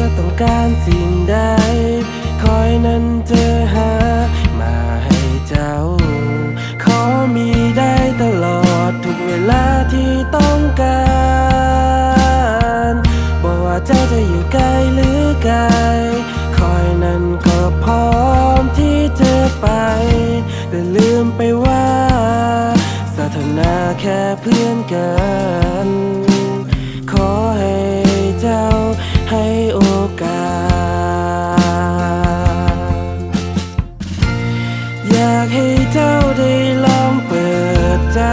จะต้องการสิ่งใด คอยนั้นเจอหามาให้เจ้า ขอมีได้ตลอดทุกเวลาที่ต้องการบอกว่าเจ้าจะอยู่ไกลหรือไกล คอยนั้นก็พร้อมที่จะไป แต่ลืมไปว่าสถานะแค่เพื่อนกัน ขอให้ ใจ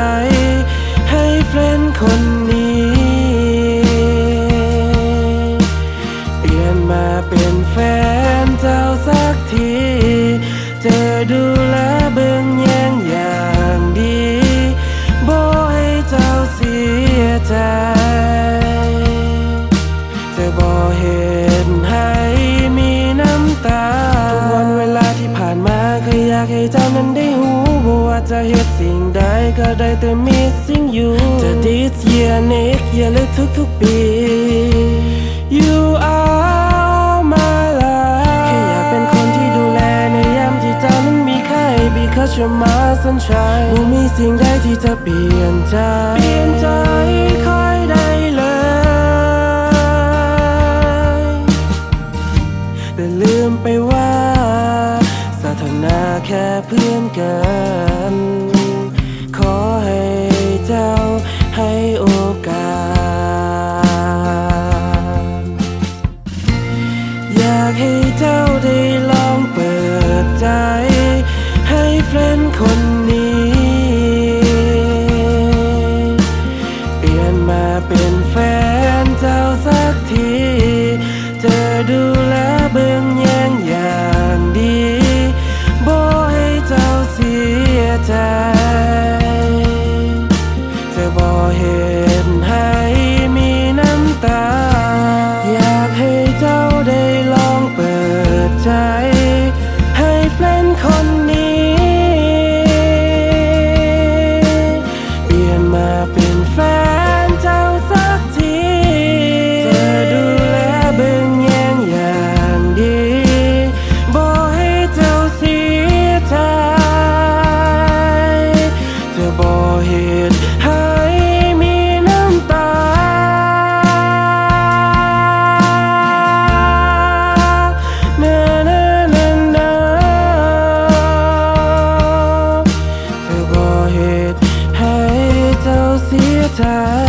ให้เฟรนคนนี้ เปลี่ยนมาเป็นแฟนเจ้าสักที เจอดูแลเบิ่งแยงอย่างดีบ่ให้เจ้าเสียใจ จะบอกเหตุให้มีน้ำตา ทุกวันเวลาที่ผ่านมาเคยอยากให้เจ้านั้นได้หู บอกว่าจะเหตุสิ่งใดก็ได้แต่ missing you จะ this year next year หรือทุกๆปี you are my life แค่อยากเป็นคนที่ดูแลในยามที่เจ้านั้นมีไข้ because you're my sunshine ไม่มีสิ่งใดที่จะเปลี่ยนใจเปลี่ยนใจคอยได้เลย แต่ลืมไปว่า นาแค่เพื่อนกัน ขอให้เจ้าให้โอกาส อยากให้เจ้าได้ ย จ